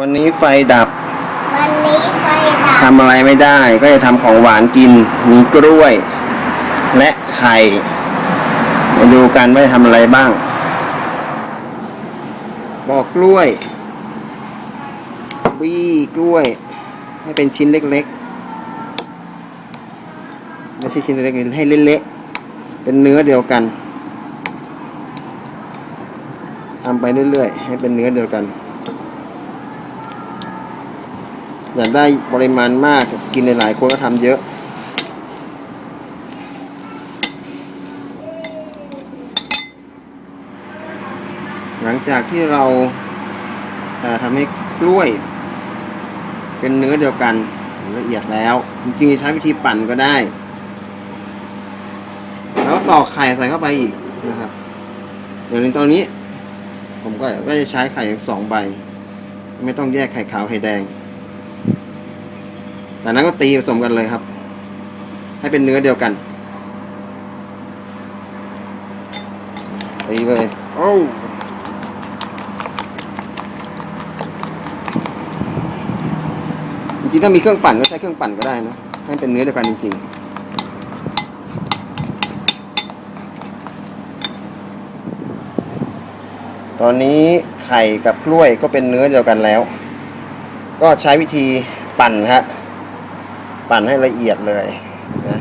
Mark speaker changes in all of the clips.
Speaker 1: วันนี้ไฟดับ
Speaker 2: วันนี้ไฟดับ
Speaker 1: ทำอะไรไม่ได้ ก็จะทำของหวานกิน มีกล้วย และไข่มาดูกันว่าจะทำอะไรบ้างบอกกล้วยบี้กล้วย ให้เป็นชิ้นเล็กๆไม่ใช่ชิ้นเล็กๆให้เละๆเป็นเนื้อเดียวกันทำไปเรื่อยๆ ให้เป็นเนื้อเดียวกัน อยากได้ปริมาณมากกินหลายๆคนก็ทำเยอะ หลังจากที่เราทำให้กล้วย เป็นเนื้อเดียวกันละเอียดแล้ว จริงๆใช้วิธีปั่นก็ได้ แล้วตอกไข่ใส่เข้าไปอีกนะครับ เดี๋ยวในตอนนี้ ผมก็จะใช้ไข่สองใบ ไม่ต้องแยกไข่ขาวไข่แดง จากนั้นก็ตีผสมกันเลยครับ ให้เป็นเนื้อเดียวกันตีเลยโอ้วจริงๆถ้ามีเครื่องปั่นก็ใช้เครื่องปั่นก็ได้นะให้เป็นเนื้อเดียวกันจริง ๆตอนนี้ไข่กับกล้วยก็เป็นเนื้อเดียวกันแล้ว ก็ใช้วิธีปั่นฮะ ปั่นให้ละเอียดเลยนะ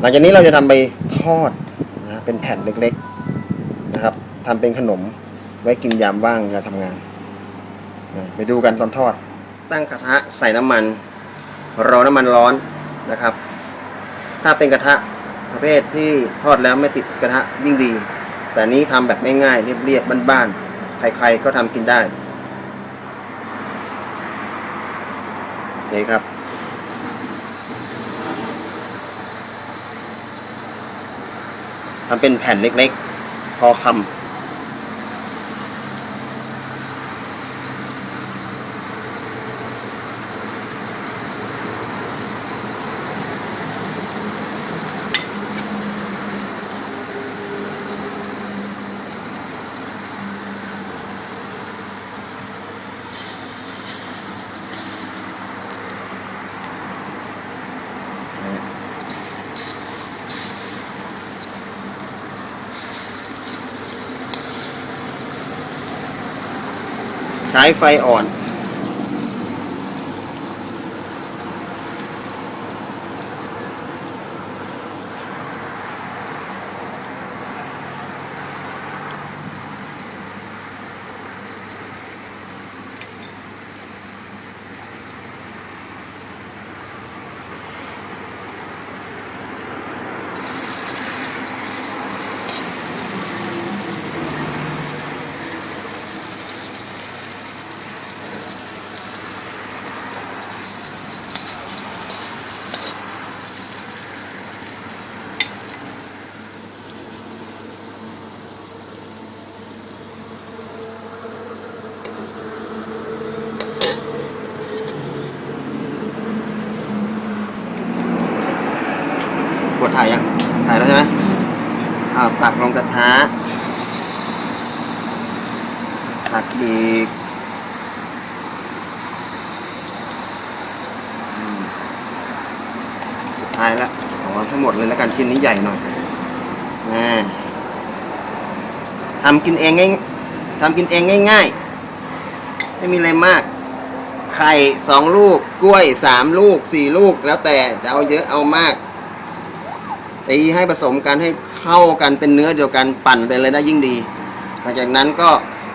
Speaker 1: หลังจากนี้เราจะทำไปทอดนะเป็นแผ่นเล็กๆนะครับทำเป็นขนมไว้กินยามว่างเวลาทำงานนะไปดูกันตอนทอด ตั้งกระทะใส่น้ำมัน รอน้ำมันร้อนนะครับ ถ้าเป็นกระทะประเภทที่ทอดแล้วไม่ติดกระทะยิ่งดี แต่นี้ทำแบบง่ายๆเรียบๆบ้านๆใครๆก็ทำกินได้นี่ครับ ทำเป็นแผ่นเล็กๆ พอคำ ใช้ไฟอ่อน ดถ่ายยังถ่ายแล้วใช่ไหมอ้าวตักลงกระทะตักอีกสุดท้ายแล้วขอทั้งหมดเลยแล้วกันชิ้นนี้ใหญ่หน่อยนะทำกินเองง่ายทำกินเองง่ายๆ ไม่มีอะไรมาก ไข่สองลูก กล้วยสามลูกสี่ลูกแล้วแต่จะเอาเยอะเอามาก ตีให้ผสมกันให้เข้ากันเป็นเนื้อเดียวกันปั่นเป็นอะไรได้ยิ่งดี หลังจากนั้นก็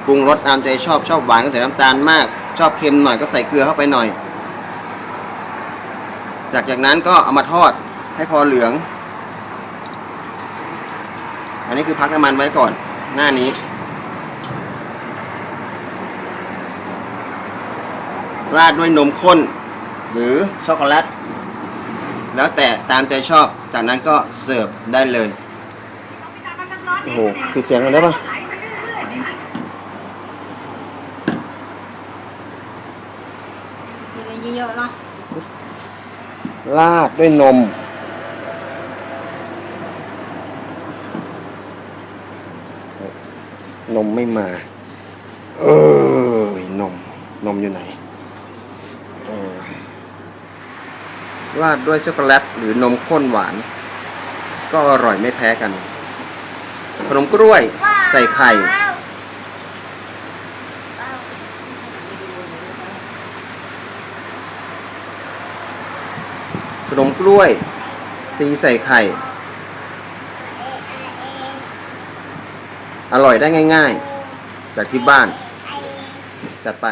Speaker 1: ปรุงรสตามใจชอบชอบหวานก็ใส่น้ำตาลมาก ชอบเค็มหน่อยก็ใส่เกลือเข้าไปหน่อย จากจากนั้นก็เอามาทอดให้พอเหลือง อันนี้คือพักน้ำมันไว้ก่อนหน้านี้ราดด้วยนมข้น หรือช็อกโกแลต แล้วแต่ตามใจชอบ จากนั้นก็เสิร์ฟได้เลย โอ้โหปิดเสียงกันได้ปะ
Speaker 2: กินกันเยอะๆเนาะ
Speaker 1: ราดด้วยนม นมไม่มา เออนม นมอยู่ไหน ราดด้วยช็อกโกแลตหรือนมข้นหวาน ก็อร่อยไม่แพ้กัน ขนมกล้วยใส่ไข่ ขนมกล้วย ตีใส่ไข่ อร่อยได้ง่าย ๆ จากที่บ้าน จัดไป